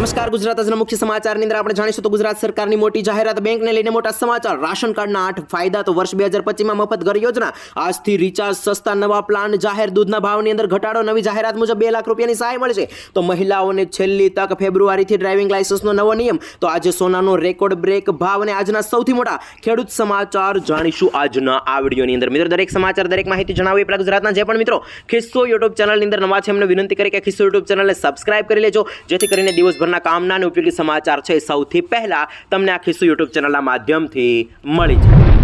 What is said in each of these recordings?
નમસ્કાર, ગુજરાત આજના મુખ્ય સમાચારની અંદર આપણે જાણીશું તો ગુજરાત સરકારની મોટી જાહેરાત બેંકને લઈને મોટા સમાચાર. રાશન કાર્ડના આઠ ફાયદા તો વર્ષ બે હજાર પચીસમાં મફત ઘર યોજના. આજથી રિચાર્જ સસ્તા નવા પ્લાન જાહેર દૂધના ભાવની અંદર ઘટાડો. નવી જાહેરાત મુજબ બે લાખ રૂપિયાની સહાય મળશે. તો મહિલાઓને છેલ્લી તક ફેબ્રુઆરીથી ડ્રાઇવિંગ લાયસન્સનો નવો નિયમ. તો આજે સોનાનો રેકોર્ડ બ્રેક ભાવ અને આજના સૌથી મોટા ખેડૂત સમાચાર જાણીશું આજના આ વિડીયોની અંદર. મિત્રો, દરેક સમાચાર, દરેક માહિતી જણાવી પહેલાં ગુજરાતના જે પણ મિત્રો ખિસ્સો યુટ્યુબ ચેનલની અંદર નવા છે એમને વિનંતી કરી કે ખિસ્સો યુટ્યુબ ચેનલને સબસ્ક્રાઇબ કરી લેજો. જેથી કરીને દિવસભરના કામના અને ઉપયોગી સમાચાર છે સૌથી પહેલા તમને આ ખિસ્સો યુટ્યુબ ચેનલના માધ્યમથી મળી જાય.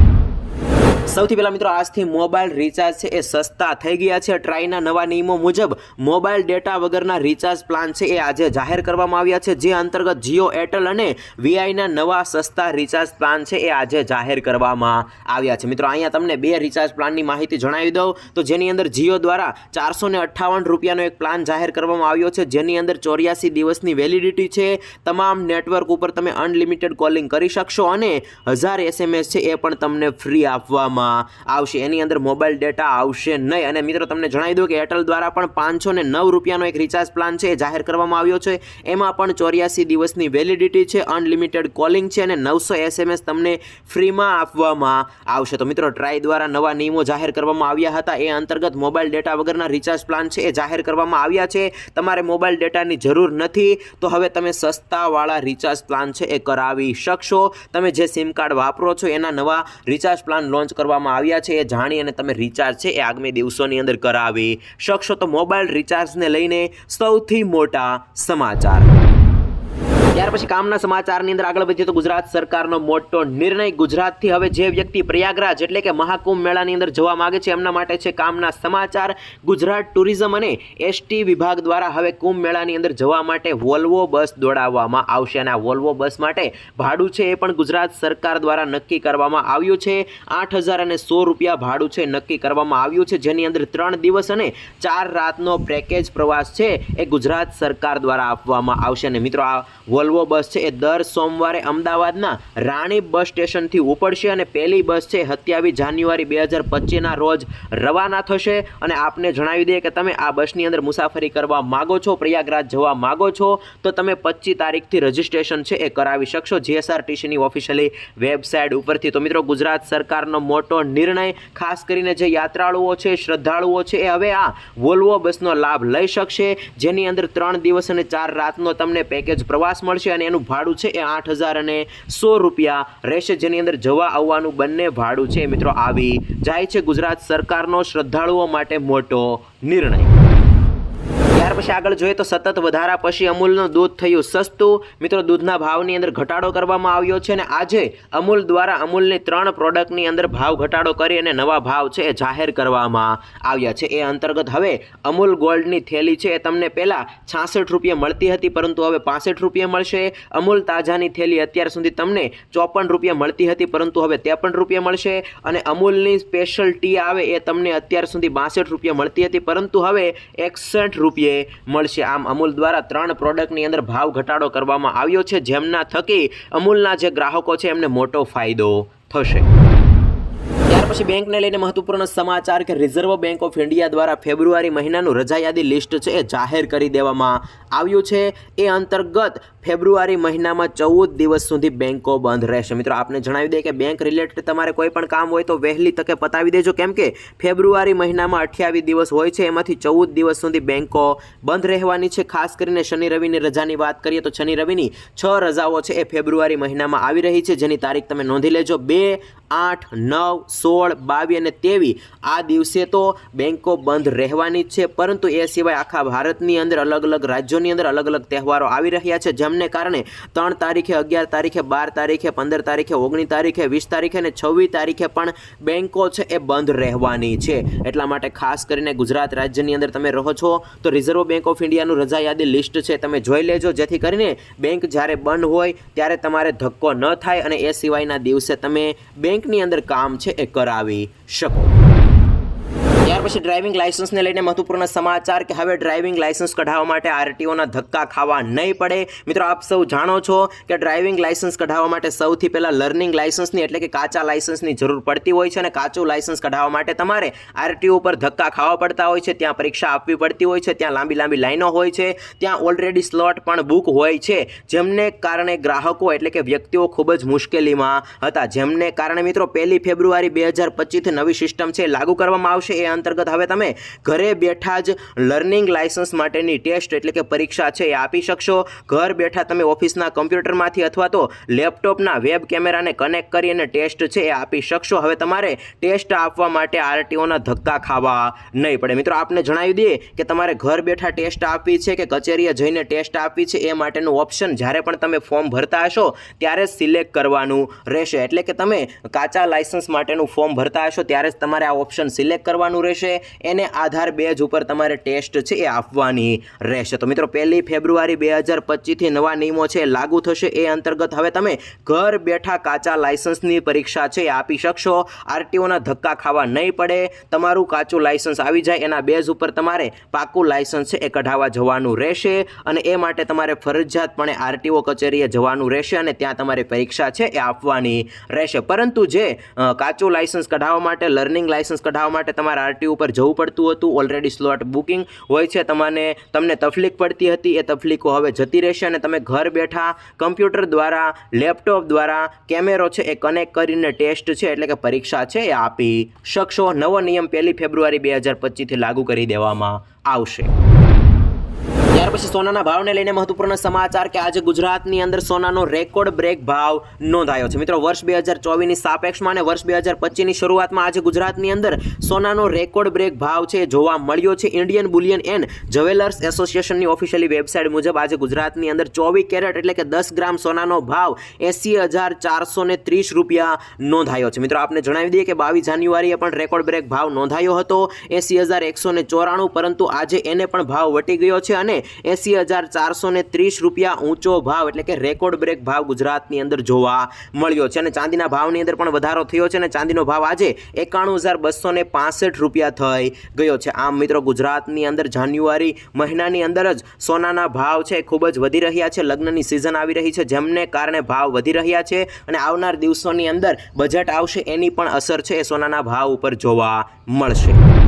સૌથી પહેલા મિત્રો, આજથી મોબાઈલ રિચાર્જ છે એ સસ્તા થઈ ગયા છે. ટ્રાઈના નવા નિયમો મુજબ મોબાઈલ ડેટા વગરના રિચાર્જ પ્લાન છે એ આજે જાહેર કરવામાં આવ્યા છે. જે અંતર્ગત જીઓ, એરટેલ અને વીઆઈના નવા સસ્તા રિચાર્જ પ્લાન છે એ આજે જાહેર કરવામાં આવ્યા છે. મિત્રો, અહીંયા તમને બે રિચાર્જ પ્લાનની માહિતી જણાવી દઉં. તો જેની અંદર જીઓ દ્વારા ચારસો ને અઠ્ઠાવન રૂપિયાનો એક પ્લાન જાહેર કરવામાં આવ્યો છે. જેની અંદર ચોર્યાસી દિવસની વેલિડિટી છે. તમામ નેટવર્ક ઉપર તમે અનલિમિટેડ કોલિંગ કરી શકશો અને હજાર એસએમએસ છે એ પણ તમને ફ્રી આપવામાં આવશે. એની અંદર મોબાઈલ ડેટા આવશે નહીં. અને મિત્રો, તમને જણાવી દઉં કે એરટેલ દ્વારા પણ પાંચસો ને નવ રૂપિયાનો એક રિચાર્જ પ્લાન છે જાહેર કરવામાં આવ્યો છે. એમાં પણ ચોર્યાસી દિવસની વેલિડિટી છે અનલિમિટેડ કોલિંગ છે અને નવસો એસએમએસ તમને ફ્રીમાં આપવામાં આવશે. તો મિત્રો ટ્રાય દ્વારા નવા નિયમો જાહેર કરવામાં આવ્યા હતા. એ અંતર્ગત મોબાઈલ ડેટા વગરના રિચાર્જ પ્લાન છે એ જાહેર કરવામાં આવ્યા છે. તમારે મોબાઈલ ડેટાની જરૂર નથી. તો હવે તમે સસ્તાવાળા રિચાર્જ પ્લાન છે એ કરાવી શકશો. તમે જે સિમ કાર્ડ વાપરો છો, એના નવા રિચાર્જ પ્લાન લોન્ચ કરવામાં આવ્યા છે, એ જાણી અને તમે રિચાર્જ છે એ આગામી દિવસોની અંદર કરાવી શકશો. તો મોબાઈલ રિચાર્જને લઈને સૌથી મોટા સમાચાર. ત્યાર પછી કામના સમાચારની અંદર આગળ વધીએ તો ગુજરાત સરકારનો મોટો નિર્ણય ગુજરાતથી હવે જે વ્યક્તિ પ્રયાગરાજ એટલે કે મહાકુંભ મેળાની અંદર જવા માગે છે, એમના માટે છે કામના સમાચાર. ગુજરાત ટુરિઝમ અને એસટી વિભાગ દ્વારા હવે કુંભ મેળાની અંદર જવા માટે વોલ્વો બસ દોડાવવામાં આવશે અને આ વોલ્વો બસ માટે ભાડું છે એ પણ ગુજરાત સરકાર દ્વારા નક્કી કરવામાં આવ્યું છે. આઠ હજાર અને સો રૂપિયા ભાડું છે નક્કી કરવામાં આવ્યું છે, જેની અંદર ત્રણ દિવસ અને ચાર રાતનો પેકેજ પ્રવાસ છે એ ગુજરાત સરકાર દ્વારા આપવામાં આવશે. અને મિત્રો, આ વોલ્વો બસ છે. એ દર સોમવારે અમદાવાદના રાણી બસ સ્ટેશનથી ઉપડશે અને પહેલી બસ છે સત્યાવીસ જાન્યુઆરી બે હજાર પચીસના રોજ રવાના થશે. અને આપને જણાવી દઈએ કે તમે આ બસની અંદર મુસાફરી કરવા માગો છો, પ્રયાગરાજ જવા માગો છો, તો તમે પચીસ તારીખથી રજીસ્ટ્રેશન છે એ કરાવી શકશો. જીએસઆરટીસીની ઓફિશિયલી વેબસાઇટ ઉપરથી. તો મિત્રો, ગુજરાત સરકારનો મોટો નિર્ણય, ખાસ કરીને જે યાત્રાળુઓ છે, શ્રદ્ધાળુઓ છે, એ હવે આ વોલ્વો બસનો લાભ લઈ શકશે. જેની અંદર ત્રણ દિવસ અને ચાર રાતનો તમને પેકેજ પ્રવાસ મળશે. અને એનું ભાડું છે એ આઠ હજાર અને સો રૂપિયા રહેશે, જેની અંદર જવા આવવાનું બંને ભાડું છે. મિત્રો, આવી જાય છે ગુજરાત સરકારનો શ્રદ્ધાળુઓ માટે મોટો નિર્ણય. ત્યાર પછી આગળ જોઈએ તો સતત વધારા પછી અમૂલનું દૂધ થયું સસ્તું. મિત્રો, દૂધના ભાવની અંદર ઘટાડો કરવામાં આવ્યો છે અને આજે અમૂલ દ્વારા અમૂલની ત્રણ પ્રોડક્ટની અંદર ભાવ ઘટાડો કરી અને નવા ભાવ છે એ જાહેર કરવામાં આવ્યા છે. એ અંતર્ગત હવે અમૂલ ગોલ્ડની થેલી છે એ તમને પહેલાં છાસઠ રૂપિયા મળતી હતી, પરંતુ હવે પાસઠ રૂપિયા મળશે. અમૂલ તાજાની થેલી અત્યાર સુધી તમને ચોપન રૂપિયા મળતી હતી, પરંતુ હવે ત્રેપન રૂપિયા મળશે અને અમૂલની સ્પેશિયલ ટી આવે એ તમને અત્યાર સુધી બાસઠ રૂપિયા મળતી હતી, પરંતુ હવે એકસઠ રૂપિયે મળશે. આમ અમૂલ દ્વારા ત્રણ પ્રોડક્ટની અંદર ભાવ ઘટાડો કરવામાં આવ્યો છે. જેમના થકી અમૂલના જે ગ્રાહકો છે, એમને મોટો ફાયદો થશે. ત્યાર પછી બેંકને લઈને મહત્વપૂર્ણ સમાચાર કે રિઝર્વ બેંક ઓફ ઇન્ડિયા દ્વારા ફેબ્રુઆરી મહિનાનું રજા યાદી લિસ્ટ છે એ જાહેર કરી દેવામાં આવ્યું છે. એ અંતર્ગત ફેબ્રુઆરી મહિનામાં ચૌદ દિવસ સુધી બેંકો બંધ રહેશે. મિત્રો, આપને જણાવી દઈએ કે બેંક રિલેટેડ તમારે કોઈ પણ કામ હોય તો વહેલી તકે પતાવી દેજો. કેમ કે ફેબ્રુઆરી મહિનામાં અઠ્યાવીસ દિવસ હોય છે, એમાંથી ચૌદ દિવસ સુધી બેંકો બંધ રહેવાની છે. ખાસ કરીને શનિ રવિની રજાની વાત કરીએ તો શનિ રવિની છ રજાઓ છે એ ફેબ્રુઆરી મહિનામાં આવી રહી છે. જેની તારીખ તમે નોંધી લેજો. બે આઠ, નવ, સોળ બાવીસ અને ત્રેવીસ આ દિવસે તો બેન્કો બંધ રહેવાની જ છે. પરંતુ એ સિવાય આખા ભારતની અંદર અલગ અલગ રાજ્યોની અંદર અલગ અલગ તહેવારો આવી રહ્યા છે, જેમને કારણે ત્રણ તારીખે અગિયાર તારીખે, બાર તારીખે, પંદર તારીખે, ઓગણીસ તારીખે, વીસ તારીખે અને છવ્વીસ તારીખે પણ બેન્કો છે એ બંધ રહેવાની છે. એટલા માટે ખાસ કરીને ગુજરાત રાજ્યની અંદર તમે રહો છો તો રિઝર્વ બેન્ક ઓફ ઇન્ડિયાનું રજા યાદી લિસ્ટ છે તમે જોઈ લેજો. જેથી કરીને બેંક જ્યારે બંધ હોય ત્યારે તમારે ધક્કો ન થાય અને એ સિવાયના દિવસે તમે બેંકની અંદર કામ છે એ કરાવી શકો. પછી ડ્રાઇવિંગ લાઇસન્સને લઈને મહત્વપૂર્ણ સમાચાર કે હવે ડ્રાઇવિંગ લાઇસન્સ કઢાવવા માટે આરટીઓના ધક્કા ખાવા નહીં પડે. મિત્રો, આપ સૌ જાણો છો કે ડ્રાઇવિંગ લાઇસન્સ કઢાવવા માટે સૌથી પહેલાં લર્નિંગ લાઇસન્સની એટલે કે કાચા લાઇસન્સની જરૂર પડતી હોય છે અને કાચું લાઇસન્સ કઢાવવા માટે તમારે આરટીઓ પર ધક્કા ખાવા પડતા હોય છે, ત્યાં પરીક્ષા આપવી પડતી હોય છે, ત્યાં લાંબી લાંબી લાઈનો હોય છે, ત્યાં ઓલરેડી સ્લોટ પણ બુક હોય છે. જેમને કારણે ગ્રાહકો એટલે કે વ્યક્તિઓ ખૂબ જ મુશ્કેલીમાં હતા. જેમને કારણે મિત્રો, પહેલી ફેબ્રુઆરી બે હજાર પચીસથી નવી સિસ્ટમ છે લાગુ કરવામાં આવશે. એ અંતર્ગત હવે તમે ઘરે બેઠા જ લર્નિંગ લાયસન્સ માટેની ટેસ્ટ એટલે કે પરીક્ષા છે એ આપી શકશો. ઘર બેઠા તમે ઓફિસના કમ્પ્યુટરમાંથી અથવા તો લેપટોપના વેબ કેમેરાને કનેક્ટ કરી અને ટેસ્ટ છે એ આપી શકશો. હવે તમારે ટેસ્ટ આપવા માટે આરટીઓના ધક્કા ખાવા નહીં પડે. મિત્રો, આપને જણાવી દઈએ કે તમારે ઘર બેઠા ટેસ્ટ આપવી છે કે કચેરીએ જઈને ટેસ્ટ આપવી છે એ માટેનું ઓપ્શન જ્યારે પણ તમે ફોર્મ ભરતા હશો ત્યારે સિલેક્ટ કરવાનું રહેશે. એટલે કે તમે કાચા લાયસન્સ માટેનું ફોર્મ ભરતા હશો ત્યારે જ તમારે આ ઓપ્શન સિલેક્ટ કરવાનું રહેશે. એને આધાર બેઝ ઉપર તમારે ટેસ્ટ છે એ આપવાની રહેશે. તો મિત્રો, પહેલી ફેબ્રુઆરી બે હજાર પચીસથી નવા નિયમો છે, લાગુ થશે એ અંતર્ગત હવે તમે ઘર બેઠા કાચા લાયસન્સની પરીક્ષા છે એ આપી શકશો. આરટીઓના ધક્કા ખાવા નહીં પડે, તમારું કાચું લાયસન્સ આવી જાય, એના બેઝ ઉપર તમારે પાકું લાયસન્સ છે એ કઢાવવા જવાનું રહેશે અને એ માટે તમારે ફરજિયાતપણે આરટીઓ કચેરીએ જવાનું રહેશે અને ત્યાં તમારે પરીક્ષા છે એ આપવાની રહેશે. પરંતુ જે કાચું લાયસન્સ કઢાવવા માટે, લર્નિંગ લાયસન્સ કઢાવવા માટે તમારે આરટીઓ ઉપર જવું પડતું હતું. ઓલરેડી સ્લોટ બુકિંગ હોય છે. તમને તમને તકલીફ પડતી હતી. એ તકલીફો હવે જતી રહેશે અને તમે ઘર બેઠા કમ્પ્યુટર દ્વારા, લેપટોપ દ્વારા, કેમેરો છે એ કનેક્ટ કરીને ટેસ્ટ છે એટલે કે પરીક્ષા છે એ આપી શકશો. નવો નિયમ પહેલી ફેબ્રુઆરી બે હજાર પચીસથી લાગુ કરી દેવામાં આવશે. ત્યાર પછી સોનાના ભાવને લઈને મહત્વપૂર્ણ સમાચાર કે આજે ગુજરાતની અંદર સોનાનો રેકોર્ડ બ્રેક ભાવ નોંધાયો છે. મિત્રો, વર્ષ બે હજાર ચોવીસની સાપેક્ષમાં અને વર્ષ બે હજાર પચીસની શરૂઆતમાં આજે ગુજરાતની અંદર સોનાનો રેકોર્ડ બ્રેક ભાવ છે જોવા મળ્યો છે. ઇન્ડિયન બુલિયન એન્ડ જ્વેલર્સ એસોસિએશનની ઓફિશિયલી વેબસાઇટ મુજબ આજે ગુજરાતની અંદર ચોવીસ કેરેટ એટલે કે દસ ગ્રામ સોનાનો ભાવ એસી હજાર ચારસો ને ત્રીસ રૂપિયા નોંધાયો છે. મિત્રો, આપને જણાવી દઈએ કે બાવીસ જાન્યુઆરીએ પણ રેકોર્ડ બ્રેક ભાવ નોંધાયો હતો. એસી હજાર એકસો ચોરાણું પરંતુ આજે એને પણ ભાવ વટી ગયો છે અને એસી હજાર ચારસો ને ત્રીસ રૂપિયા ઊંચો ભાવ એટલે કે રેકોર્ડ બ્રેક ભાવ ગુજરાતની અંદર જોવા મળ્યો છે. અને ચાંદીના ભાવની અંદર પણ વધારો થયો છે અને ચાંદીનો ભાવ આજે એકાણું હજાર બસો ને પાસઠ રૂપિયા થઈ ગયો છે. આમ મિત્રો ગુજરાતની અંદર જાન્યુઆરી મહિનાની અંદર જ સોનાના ભાવ છે ખૂબ જ વધી રહ્યા છે. લગ્નની સિઝન આવી રહી છે જેમને કારણે ભાવ વધી રહ્યા છે અને આવનાર દિવસોની અંદર બજેટ આવશે એની પણ અસર છે એ સોનાના ભાવ ઉપર જોવા મળશે.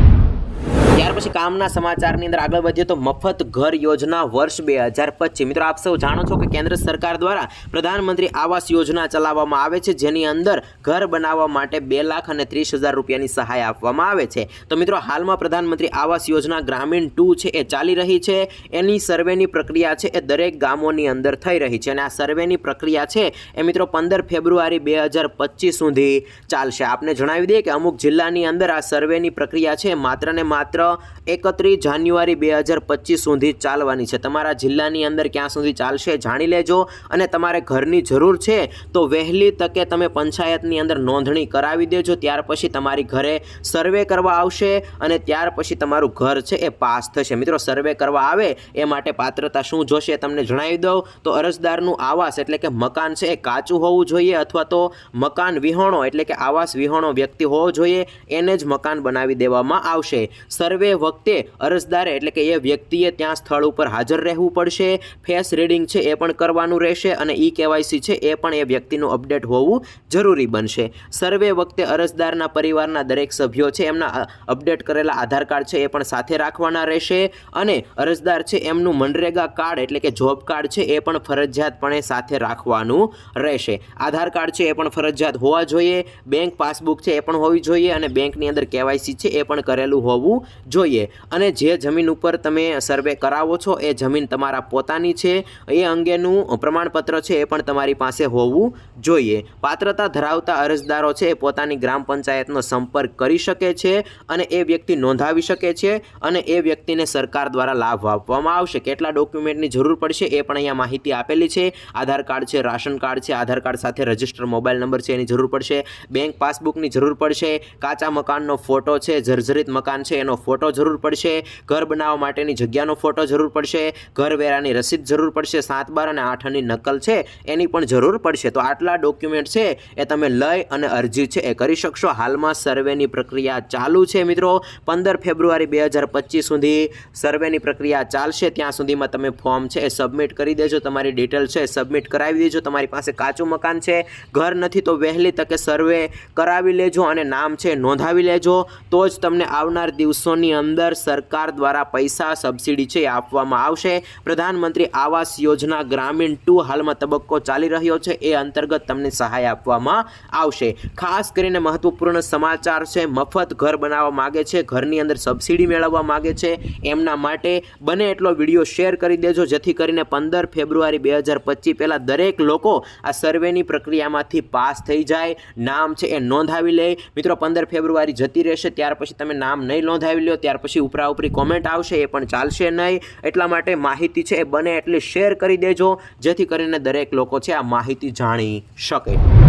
ત્યાર પછી કામના સમાચારની અંદર આગળ વધીએ તો મફત ઘર યોજના વર્ષ બે હજાર પચીસ. મિત્રો, આપ સૌ જાણો છો કે કેન્દ્ર સરકાર દ્વારા પ્રધાનમંત્રી આવાસ યોજના ચલાવવામાં આવે છે, જેની અંદર ઘર બનાવવા માટે બે લાખ અને ત્રીસ હજાર રૂપિયાની સહાય આપવામાં આવે છે. તો મિત્રો, હાલમાં પ્રધાનમંત્રી આવાસ યોજના ગ્રામીણ ટુ છે, એ ચાલી રહી છે. એની સર્વેની પ્રક્રિયા છે, એ દરેક ગામોની અંદર થઈ રહી છે અને આ સર્વેની પ્રક્રિયા છે, એ મિત્રો પંદર ફેબ્રુઆરી બે હજાર પચીસ સુધી ચાલશે. આપને જણાવી દઈએ કે અમુક જિલ્લાની અંદર આ સર્વેની પ્રક્રિયા છે, માત્ર ને માત્ર એકત્રીસ જાન્યુઆરી બે હજાર પચીસ સુધી ચાલવાની છે. તમારા જિલ્લાની અંદર ક્યાં સુધી ચાલશે જાણી લેજો અને તમારે ઘરની જરૂર છે તો વહેલી તકે તમે પંચાયતની અંદર નોંધણી કરાવી દેજો. ત્યાર પછી તમારી ઘરે સર્વે કરવા આવશે અને ત્યાર પછી તમારું ઘર છે એ પાસ થશે. મિત્રો, સર્વે કરવા આવે એ માટે પાત્રતા શું જોશે તમને જણાવી દઉં. તો અરજદારનું આવાસ એટલે કે મકાન છે એ કાચું હોવું જોઈએ અથવા તો મકાન વિહોણો એટલે કે આવાસ વિહોણો વ્યક્તિ હોવો જોઈએ. એને જ મકાન બનાવી દેવામાં આવશે. સર્વે વખતે અરજદારે એટલે કે એ વ્યક્તિએ ત્યાં સ્થળ ઉપર હાજર રહેવું પડશે. ફેસ રીડિંગ છે એ પણ કરવાનું રહેશે અને ઈ કેવાયસી છે એ પણ એ વ્યક્તિનું અપડેટ હોવું જરૂરી બનશે. સર્વે વખતે અરજદારના પરિવારના દરેક સભ્યો છે એમના અપડેટ કરેલા આધાર કાર્ડ છે એ પણ સાથે રાખવાના રહેશે અને અરજદાર છે એમનું મનરેગા કાર્ડ એટલે કે જોબ કાર્ડ છે એ પણ ફરજિયાતપણે સાથે રાખવાનું રહેશે. આધાર કાર્ડ છે એ પણ ફરજિયાત હોવા જોઈએ. બેંક પાસબુક છે એ પણ હોવી જોઈએ અને બેંકની અંદર કેવાયસી છે એ પણ કરેલું હોવું જોઈએ. અને જે જમીન ઉપર તમે સર્વે કરાવો છો, એ જમીન તમારા પોતાની છે, એ અંગેનું પ્રમાણપત્ર છે, એ પણ તમારી પાસે હોવું જોઈએ. પાત્રતા ધરાવતા અરજદારો છે, એ પોતાની ગ્રામ પંચાયતનો સંપર્ક કરી શકે છે અને એ વ્યક્તિ નોંધાવી શકે છે અને એ વ્યક્તિને સરકાર દ્વારા લાભ આપવામાં આવશે. કેટલા ડોક્યુમેન્ટની જરૂર પડશે, એ પણ અહીંયા માહિતી આપેલી છે. આધાર કાર્ડ છે, રાશન કાર્ડ છે, આધાર કાર્ડ સાથે રજિસ્ટર મોબાઈલ નંબર છે, એની જરૂર પડશે. બેંક પાસબુકની જરૂર પડશે. કાચા મકાનનો ફોટો છે, જર્જરિત મકાન છે, એનો ફોટો ફોટો જરૂર પડશે. ઘર બનાવવા માટેની જગ્યાનો ફોટો જરૂર પડશે. ઘર વેરાની રસીદ જરૂર પડશે. સાત, બાર અને આઠની નકલ છે, એની પણ જરૂર પડશે. તો આટલા ડોક્યુમેન્ટ છે, એ તમે લઈ અને અરજી છે, એ કરી શકશો. હાલમાં સર્વેની પ્રક્રિયા ચાલુ છે, મિત્રો. પંદર ફેબ્રુઆરી બે હજાર પચીસ સુધી સર્વેની પ્રક્રિયા ચાલશે. ત્યાં સુધીમાં તમે ફોર્મ છે, એ સબમિટ કરી દેજો. તમારી ડિટેલ છે સબમિટ કરાવી દેજો. તમારી પાસે કાચું મકાન છે, ઘર નથી, તો વહેલી તકે સર્વે કરાવી લેજો અને નામ છે નોંધાવી લેજો. તો જ તમને આવનાર દિવસોની અંદર સરકાર દ્વારા પૈસા સબસિડી છે આપવામાં આવશે. પ્રધાનમંત્રી આવાસ યોજના ગ્રામીણ ટુ હાલમાં તબક્કો ચાલી રહ્યો છે. એ અંતર્ગત તમને સહાય આપવામાં આવશે. ખાસ કરીને મહત્વપૂર્ણ સમાચાર છે, મફત ઘર બનાવવા માગે છે, ઘરની અંદર સબસિડી મેળવવા માગે છે. એમના માટે બને એટલો વીડિયો શેર કરી દેજો, જેથી કરીને પંદર ફેબ્રુઆરી બે હજાર પચીસ પહેલાં દરેક લોકો આ સર્વેની પ્રક્રિયામાંથી પાસ થઈ જાય. નામ છે એ નોંધાવી લે. મિત્રો, પંદર ફેબ્રુઆરી જતી રહેશે, ત્યાર પછી તમે નામ નહીં નોંધાવી લો ત્યાર પછી ઉપરા ઉપરી કોમેન્ટ આવશે, એ પણ ચાલશે નહીં. એટલા માટે માહિતી છે એ બને એટલી શેર કરી દેજો, જેથી કરીને દરેક લોકો છે આ માહિતી જાણી શકે.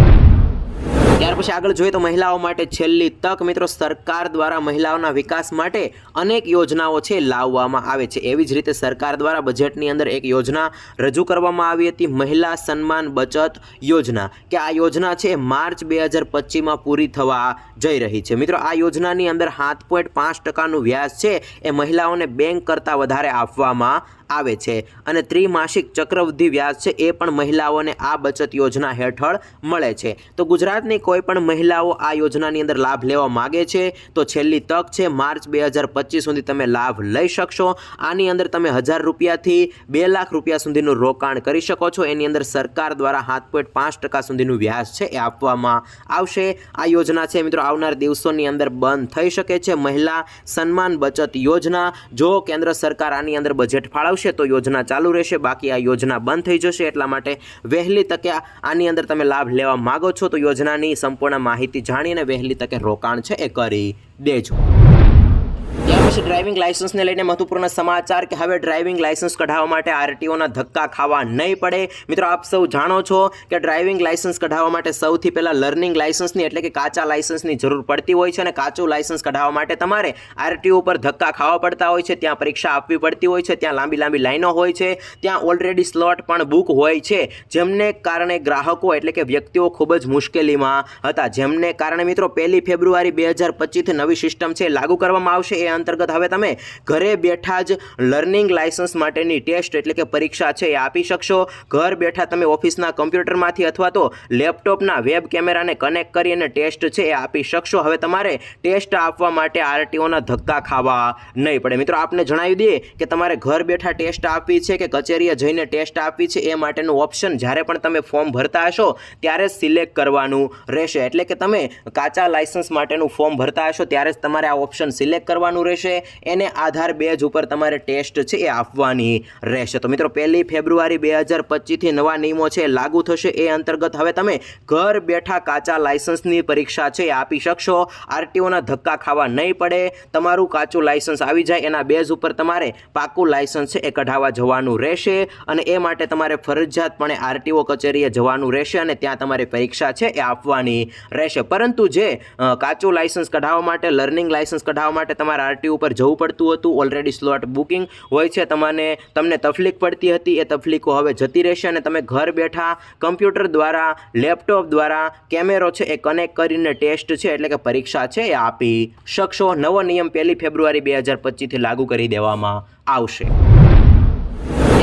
ત્યાર પછી આગળ જોઈએ તો મહિલાઓ માટે છેલ્લી તક મિત્રો સરકાર દ્વારા મહિલાઓના વિકાસ માટે અનેક યોજનાઓ છે લાવવામાં આવે છે. એવી જ રીતે સરકાર દ્વારા બજેટની અંદર એક યોજના રજૂ કરવામાં આવી હતી, મહિલા સન્માન બચત યોજના. કે આ યોજના છે માર્ચ બે હજાર પચીસમાં પૂરી થવા જઈ રહી છે. મિત્રો, આ યોજનાની અંદર સાત પોઈન્ટ પાંચ ટકાનું વ્યાજ છે. એ મહિલાઓને બેંક કરતાં વધારે આપવામાં આવે છે. અને ત્રિમાસિક ચક્રવૃદ્ધિ વ્યાજ છે એ પણ મહિલાઓને આ બચત યોજના હેઠળ મળે છે. તો ગુજરાતની કોઈ પણ મહિલાઓ આ યોજનાની અંદર લાભ લેવા માગે છે? તો છેલ્લી તક છે માર્ચ બે હજાર પચીસ સુધી તમે લાભ લઈ શકશો. આની અંદર તમે હજાર રૂપિયાથી બે લાખ રૂપિયા સુધીનું રોકાણ કરી શકો છો. એની અંદર સરકાર દ્વારા સાત પાંચ ટકા સુધીનું વ્યાજ છે એ આપવામાં આવશે. આ યોજના છે મિત્રો આવનાર દિવસોની અંદર બંધ થઈ શકે છે. મહિલા સન્માન બચત યોજના જો કેન્દ્ર સરકાર આની અંદર બજેટ ફાળવશે આવશે તો યોજના ચાલુ રહેશે, બાકી આ યોજના બંધ થઈ જશે. એટલા માટે વહેલી તકે આની અંદર તમે લાભ લેવા માગો છો તો યોજનાની સંપૂર્ણ માહિતી જાણીને વહેલી તકે રોકાણ છે એ કરી દેજો. ત્યાર ડ્રાઇવિંગ લાઇસન્સને લઈને મહત્વપૂર્ણ સમાચાર કે હવે ડ્રાઇવિંગ લાઇસન્સ કઢાવવા માટે આરટીઓના ધક્કા ખાવા નહીં પડે. મિત્રો, આપ સૌ જાણો છો કે ડ્રાઇવિંગ લાઇસન્સ કઢાવવા માટે સૌથી પહેલાં લર્નિંગ લાઇસન્સની એટલે કે કાચા લાયસન્સની જરૂર પડતી હોય છે અને કાચું લાઇસન્સ કઢાવવા માટે તમારે આરટીઓ ઉપર ધક્કા ખાવા પડતા હોય છે, ત્યાં પરીક્ષા આપવી પડતી હોય છે, ત્યાં લાંબી લાંબી લાઈનો હોય છે, ત્યાં ઓલરેડી સ્લોટ પણ બુક હોય છે. જેમને કારણે ગ્રાહકો એટલે કે વ્યક્તિઓ ખૂબ જ મુશ્કેલીમાં હતા. જેમને કારણે મિત્રો, પહેલી ફેબ્રુઆરી બે હજાર પચીસથી નવી સિસ્ટમ છે લાગુ કરવામાં આવશે. એ અંતર્ગત હવે તમે ઘરે બેઠા જ લર્નિંગ લાયસન્સ માટેની ટેસ્ટ એટલે કે પરીક્ષા છે એ આપી શકશો. ઘર બેઠા તમે ઓફિસના કમ્પ્યુટરમાંથી અથવા તો લેપટોપના વેબ કેમેરાને કનેક્ટ કરી અને ટેસ્ટ છે એ આપી શકશો. હવે તમારે ટેસ્ટ આપવા માટે આરટીઓના ધક્કા ખાવા નહીં પડે. મિત્રો, આપને જણાવી દઈએ કે તમારે ઘર બેઠા ટેસ્ટ આપવી છે કે કચેરીએ જઈને ટેસ્ટ આપવી છે એ માટેનું ઓપ્શન જ્યારે પણ તમે ફોર્મ ભરતા હશો ત્યારે જ સિલેક્ટ કરવાનું રહેશે. એટલે કે તમે કાચા લાયસન્સ માટેનું ફોર્મ ભરતા હશો ત્યારે જ તમારે આ ઓપ્શન સિલેક્ટ કરવાનું રહેશે. એને આધાર બેઝ ઉપર તમારે ટેસ્ટ છે એ આપવાની રહેશે. તો મિત્રો, પહેલી ફેબ્રુઆરી બે હજાર પચીસથી નવા નિયમો છે, લાગુ થશે એ અંતર્ગત હવે તમે ઘર બેઠા કાચા લાયસન્સની પરીક્ષા છે એ આપી શકશો. આરટીઓના ધક્કા ખાવા નહીં પડે, તમારું કાચું લાયસન્સ આવી જાય, એના બેઝ ઉપર તમારે પાકું લાયસન્સ છે એ કઢાવવા જવાનું રહેશે અને એ માટે તમારે ફરજિયાતપણે આરટીઓ કચેરીએ જવાનું રહેશે અને ત્યાં તમારે પરીક્ષા છે એ આપવાની રહેશે. પરંતુ જે કાચું લાયસન્સ કઢાવવા માટે, લર્નિંગ લાયસન્સ કઢાવવા માટે તમારે આરટીઓ ઉપર જવું પડતું હતું. ઓલરેડી સ્લોટ બુકિંગ હોય છે. તમને તમને તકલીફ પડતી હતી. એ તકલીફો હવે જતી રહેશે અને તમે ઘર બેઠા કમ્પ્યુટર દ્વારા, લેપટોપ દ્વારા, કેમેરો છે એ કનેક્ટ કરીને ટેસ્ટ છે, એટલે કે પરીક્ષા છે એ આપી શકશો. નવો નિયમ પહેલી ફેબ્રુઆરી બે હજાર પચીસથી લાગુ કરી દેવામાં આવશે.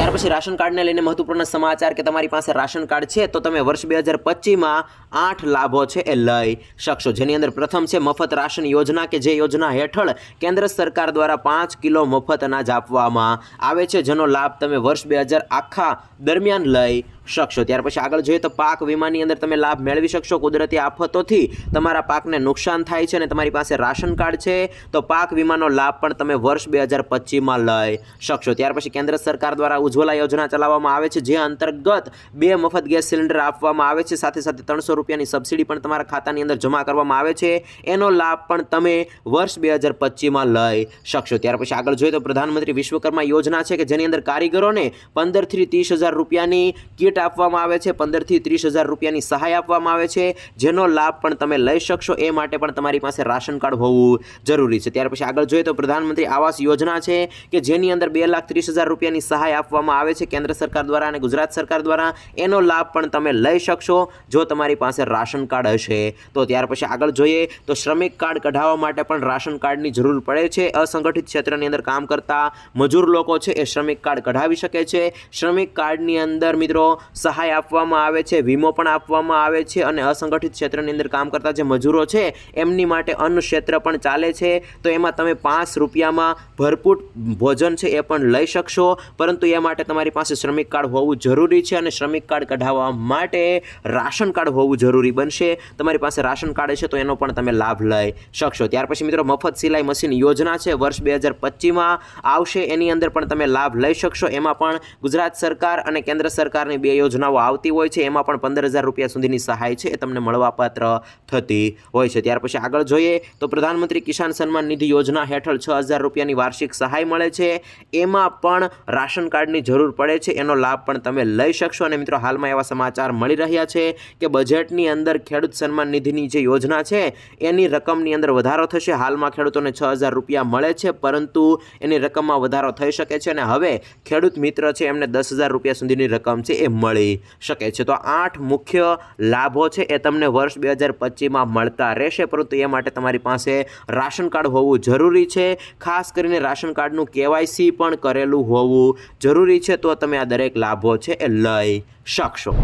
ત્યાર પછી રાશન કાર્ડને લઈને મહત્વપૂર્ણ સમાચાર કે તમારી પાસે રાશન કાર્ડ છે, તો તમે વર્ષ બે હજાર પચીસમાં આઠ લાભો છે એ લઈ શકશો. જેની અંદર પ્રથમ છે મફત રાશન યોજના કે જે યોજના હેઠળ કેન્દ્ર સરકાર દ્વારા પાંચ કિલો મફત અનાજ આપવામાં આવે છે, જેનો લાભ તમે વર્ષ બે હજાર આખા દરમિયાન લઈ શકશો. ત્યાર પછી આગળ જોઈએ તો પાક વીમાની અંદર તમે લાભ મેળવી શકશો કુદરતી આફતોથી. તમારા પાકને નુકસાન થાય છે અને તમારી પાસે રાશન કાર્ડ છે, તો પાક વીમાનો લાભ પણ તમે વર્ષ બે હજાર પચીસમાં લઈ શકશો. ત્યાર પછી કેન્દ્ર સરકાર દ્વારા ઉજ્જવલા યોજના ચલાવવામાં આવે છે, જે અંતર્ગત બે મફત ગેસ સિલિન્ડર આપવામાં આવે છે. સાથે સાથે ત્રણસો રૂપિયાની સબસિડી પણ તમારા ખાતાની અંદર જમા કરવામાં આવે છે. એનો લાભ પણ તમે વર્ષ બે હજાર પચીસમાં લઈ શકશો. ત્યાર પછી આગળ જોઈએ તો પ્રધાનમંત્રી વિશ્વકર્મા યોજના છે કે જેની અંદર કારીગરોને પંદરથી ત્રીસ હજાર રૂપિયાની કીટ કીટ આપવામાં આવે છે, પંદરથી ત્રીસ હજાર રૂપિયાની સહાય આપવામાં આવે છે. જેનો લાભ પણ તમે લઈ શકશો, એ માટે પણ તમારી પાસે રાશન કાર્ડ હોવું જરૂરી છે. ત્યાર પછી આગળ જોઈએ તો પ્રધાનમંત્રી આવાસ યોજના છે કે જેની અંદર બે લાખ ત્રીસ હજાર રૂપિયાની સહાય આપવામાં આવે છે કેન્દ્ર સરકાર દ્વારા અને ગુજરાત સરકાર દ્વારા. એનો લાભ પણ તમે લઈ શકશો જો તમારી પાસે રાશન કાર્ડ હશે. તો ત્યાર પછી આગળ જોઈએ તો શ્રમિક કાર્ડ કઢાવવા માટે પણ રાશન કાર્ડની જરૂર પડે છે. અસંગઠિત ક્ષેત્રની અંદર કામ કરતા મજૂર લોકો છે, એ શ્રમિક કાર્ડ કઢાવી શકે છે. શ્રમિક કાર્ડની અંદર મિત્રો સહાય આપવામાં આવે છે, વીમો પણ આપવામાં આવે છે અને અસંગઠિત ક્ષેત્રની અંદર કામ કરતા જે મજૂરો છે, એમની માટે અન્ન ક્ષેત્ર પણ ચાલે છે. તો એમાં તમે પાંચ રૂપિયામાં ભરપૂર ભોજન છે એ પણ લઈ શકશો. પરંતુ એ માટે તમારી પાસે શ્રમિક કાર્ડ હોવું જરૂરી છે અને શ્રમિક કાર્ડ કઢાવવા માટે રાશન કાર્ડ હોવું જરૂરી બનશે. તમારી પાસે રાશન કાર્ડ છે તો એનો પણ તમે લાભ લઈ શકશો. ત્યાર પછી મિત્રો, મફત સિલાઈ મશીન યોજના છે, વર્ષ બે હજાર પચીસમાં આવશે. એની અંદર પણ તમે લાભ લઈ શકશો. એમાં પણ ગુજરાત સરકાર અને કેન્દ્ર સરકારની બે યોજનાઓ આવતી હોય છે, એમાં પણ પંદર હજાર રૂપિયા સુધીની સહાય છે એ તમને મળવાપાત્ર થતી હોય છે. ત્યાર પછી આગળ જોઈએ તો પ્રધાનમંત્રી કિસાન સન્માન નિધિ યોજના હેઠળ છ હજાર રૂપિયાની વાર્ષિક સહાય મળે છે. એમાં પણ રાશન કાર્ડની જરૂર પડે છે, એનો લાભ પણ તમે લઈ શકશો. અને મિત્રો, હાલમાં એવા સમાચાર મળી રહ્યા છે કે બજેટની અંદર ખેડૂત સન્માન નિધિની જે યોજના છે, એની રકમની અંદર વધારો થશે. હાલમાં ખેડૂતોને છ હજાર રૂપિયા મળે છે, પરંતુ એની રકમમાં વધારો થઈ શકે છે. અને હવે ખેડૂત મિત્ર છે, એમને દસ હજાર રૂપિયા સુધીની રકમ છે, એ મળી શકે છે. તો આઠ મુખ્ય લાભો છે એ તમને વર્ષ બે હજાર પચીસમાં મળતા રહેશે. પરંતુ એ માટે તમારી પાસે રાશન કાર્ડ હોવું જરૂરી છે. ખાસ કરીને રાશન કાર્ડનું કેવાયસી પણ કરેલું હોવું જરૂરી છે. તો તમે આ દરેક લાભો છે એ લઈ શકશો.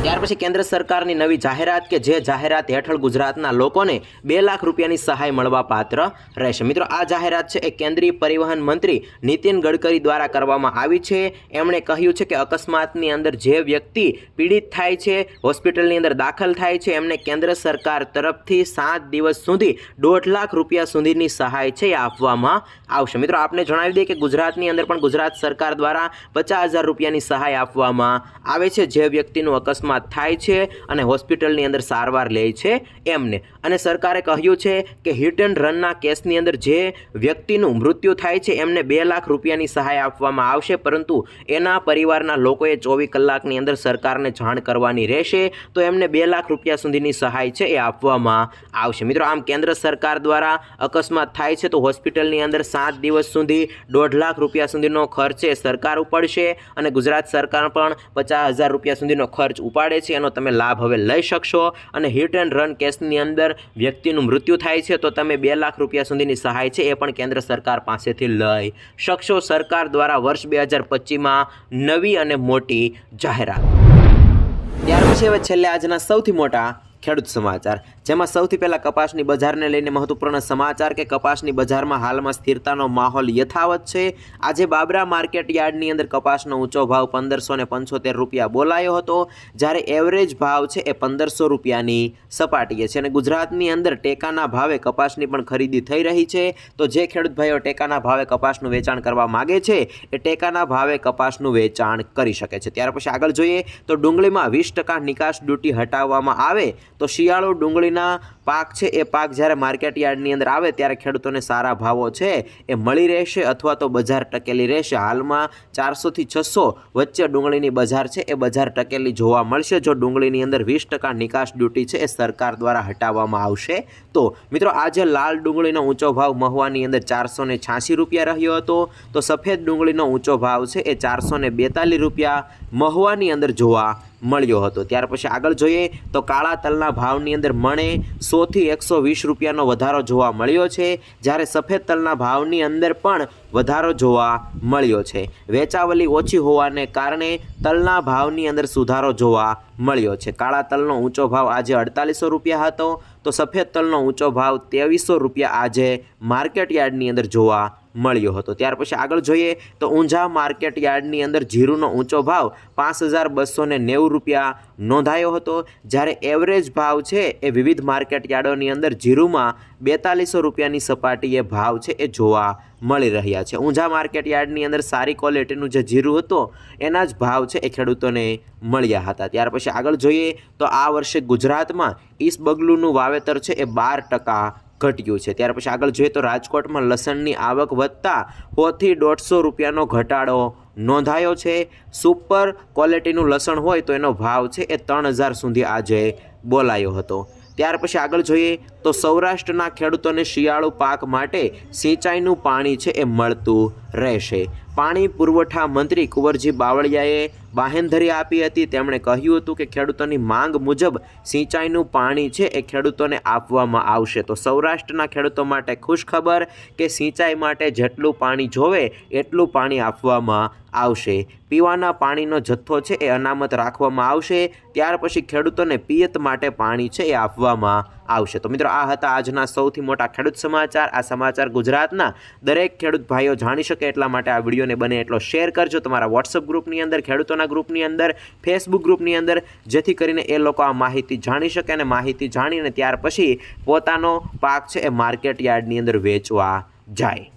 ત્યાર પછી કેન્દ્ર સરકારની નવી જાહેરાત કે જે જાહેરાત હેઠળ ગુજરાતના લોકોને બે લાખ રૂપિયાની સહાય મળવા પાત્ર રહેશે. મિત્રો, આ જાહેરાત છે એ કેન્દ્રીય પરિવહન મંત્રી નીતિન ગડકરી દ્વારા કરવામાં આવી છે. એમણે કહ્યું છે કે અકસ્માતની અંદર જે વ્યક્તિ પીડિત થાય છે, હોસ્પિટલની અંદર દાખલ થાય છે, એમને કેન્દ્ર સરકાર તરફથી સાત દિવસ સુધી દોઢ લાખ રૂપિયા સુધીની સહાય છે એ આપવામાં આવશે. મિત્રો, આપને જણાવી દઈએ કે ગુજરાતની અંદર પણ ગુજરાત સરકાર દ્વારા પચાસ હજાર રૂપિયાની સહાય આપવામાં આવે છે. જે વ્યક્તિનું અકસ્માત થાય છે અને હોસ્પિટલની અંદર સારવાર લે છે એમને. અને સરકારે કહ્યું છે કે હિટ એન્ડ રનના કેસની અંદર જે વ્યક્તિનું મૃત્યુ થાય છે એમને બે લાખ રૂપિયાની સહાય આપવામાં આવશે, પરંતુ એના પરિવારના લોકોએ ચોવીસ કલાકની અંદર સરકારને જાણ કરવાની રહેશે, તો એમને બે લાખ રૂપિયા સુધીની સહાય છે એ આપવામાં આવશે. મિત્રો, આમ કેન્દ્ર સરકાર દ્વારા અકસ્માત થાય છે, તો હોસ્પિટલની અંદર સાત દિવસ સુધી દોઢ લાખ રૂપિયા સુધીનો ખર્ચ એ સરકાર ઉપાડશે અને ગુજરાત સરકાર પણ પચાસ હજાર રૂપિયા સુધીનો ખર્ચ ઉપાડે છે એનો તમે લાભ હવે લઈ શકશો. અને હિટ એન્ડ રન કેસની અંદર વ્યક્તિનું મૃત્યુ થાય છે, તો તમે બે લાખ રૂપિયા સુધીની સહાય છે એ પણ કેન્દ્ર સરકાર પાસેથી લઈ શકશો. સરકાર દ્વારા વર્ષ બે હજાર પચીસમાં નવી અને મોટી જાહેરાત. ત્યાર પછી હવે છેલ્લે આજના સૌથી મોટા ખેડૂત સમાચાર. જેમાં સૌથી પહેલાં કપાસની બજારને લઈને મહત્વપૂર્ણ સમાચાર કે કપાસની બજારમાં હાલમાં સ્થિરતાનો માહોલ યથાવત છે. આજે બાબરા માર્કેટ યાર્ડની અંદર કપાસનો ઊંચો ભાવ પંદરસો ને પંચોતેર રૂપિયા બોલાયો હતો. જ્યારે એવરેજ ભાવ છે એ પંદરસો રૂપિયાની સપાટીએ છે. અને ગુજરાતની અંદર ટેકાના ભાવે કપાસની પણ ખરીદી થઈ રહી છે. તો જે ખેડૂત ભાઈઓ ટેકાના ભાવે કપાસનું વેચાણ કરવા માગે છે, એ ટેકાના ભાવે કપાસનું વેચાણ કરી શકે છે. ત્યાર પછી આગળ જોઈએ તો ડુંગળીમાં વીસ ટકા નિકાસ ડ્યુટી હટાવવામાં આવે તો શિયાળુ ડુંગળીના પાક છે, એ પાક જ્યારે માર્કેટ યાર્ડની અંદર આવે ત્યારે ખેડૂતોને સારા ભાવો છે, એ મળી રહેશે અથવા તો બજાર ટકેલી રહેશે. હાલમાં ચારસોથી છસો વચ્ચે ડુંગળીની બજાર છે, એ બજાર ટકેલી જોવા મળશે. જો ડુંગળીની અંદર વીસ ટકા નિકાસ ડ્યુટી છે, એ સરકાર દ્વારા હટાવવામાં આવશે. તો મિત્રો, આજે લાલ ડુંગળીનો ઊંચો ભાવ મહુવાની અંદર ચારસો ને રૂપિયા રહ્યો હતો. તો સફેદ ડુંગળીનો ઊંચો ભાવ છે, એ ચારસો બેતાલીસ રૂપિયા મહુવાની અંદર જોવા મળ્યો હતો. ત્યાર પછી આગળ જોઈએ તો કાળા તલના ભાવની અંદર મણે સોથી એકસો વીસ રૂપિયાનો વધારો જોવા મળ્યો છે, જ્યારે સફેદ તલના ભાવની અંદર પણ વધારો જોવા મળ્યો છે. વેચાવલી ઓછી હોવાને કારણે તલના ભાવની અંદર સુધારો જોવા મળ્યો છે. કાળા તલનો ઊંચો ભાવ આજે અડતાલીસો રૂપિયા હતો, તો સફેદ તલનો ઊંચો ભાવ ત્રેવીસો રૂપિયા આજે માર્કેટ યાર્ડની અંદર જોવા મળ્યો હતો. ત્યાર પછી આગળ જોઈએ તો ઊંઝા માર્કેટ યાર્ડની અંદર જીરુનો ઊંચો ભાવ પાંચ હજાર બસો નેવું રૂપિયા નોંધાયો હતો. જ્યારે એવરેજ ભાવ છે એ વિવિધ માર્કેટ યાર્ડોની અંદર જીરુમાં બેતાલીસો રૂપિયાની સપાટીએ ભાવ છે એ જોવા મળી રહ્યા છે. ઊંઝા માર્કેટ યાર્ડની અંદર સારી ક્વોલિટીનું જે જીરું હતો, એના જ ભાવ છે એ ખેડૂતોને મળ્યા હતા. ત્યાર પછી આગળ જોઈએ તો આ વર્ષે ગુજરાતમાં ઈસબગલુનું વાવેતર છે એ બાર ટકા ઘટ્યું છે. ત્યાર પછી આગળ જોઈએ તો રાજકોટમાં લસણની આવક વધતા હોથી દોઢસો રૂપિયાનો ઘટાડો નોંધાયો છે. સુપર ક્વોલિટીનું લસણ હોય તો એનો ભાવ છે એ ત્રણ હજાર સુધી આજે બોલાયો હતો. ત્યાર પછી આગળ જોઈએ તો સૌરાષ્ટ્રના ખેડૂતોને શિયાળુ પાક માટે સિંચાઈનું પાણી છે એ મળતું રહેશે. પાણી પુરવઠા મંત્રી કુંવરજી બાવળિયાએ બાહેંધરી આપી હતી. તેમણે કહ્યું હતું કે ખેડૂતોની માંગ મુજબ સિંચાઈનું પાણી છે એ ખેડૂતોને આપવામાં આવશે. તો સૌરાષ્ટ્રના ખેડૂતો માટે ખુશ ખબર કે સિંચાઈ માટે જેટલું પાણી જોવે એટલું પાણી આપવામાં આવશે. પીવાના પાણીનો જથ્થો છે એ અનામત રાખવામાં આવશે. ત્યાર પછી ખેડૂતોને પિયત માટે પાણી છે એ આપવામાં આવશે. તો મિત્રો, આ હતા આજના સૌથી મોટા ખેડૂત સમાચાર. આ સમાચાર ગુજરાતના દરેક ખેડૂત ભાઈઓ જાણી શકે એટલા માટે આ વિડીયોને બને એટલો શેર કરજો. તમારા વોટ્સઅપ ગ્રુપની અંદર, ખેડૂતોના ગ્રુપની અંદર ફેસબુક ગ્રુપની અંદર, જેથી કરીને એ લોકો આ માહિતી જાણી શકે અને માહિતી જાણીને ત્યાર પછી પોતાનો પાક છે એ માર્કેટ યાર્ડની અંદર વેચવા જાય.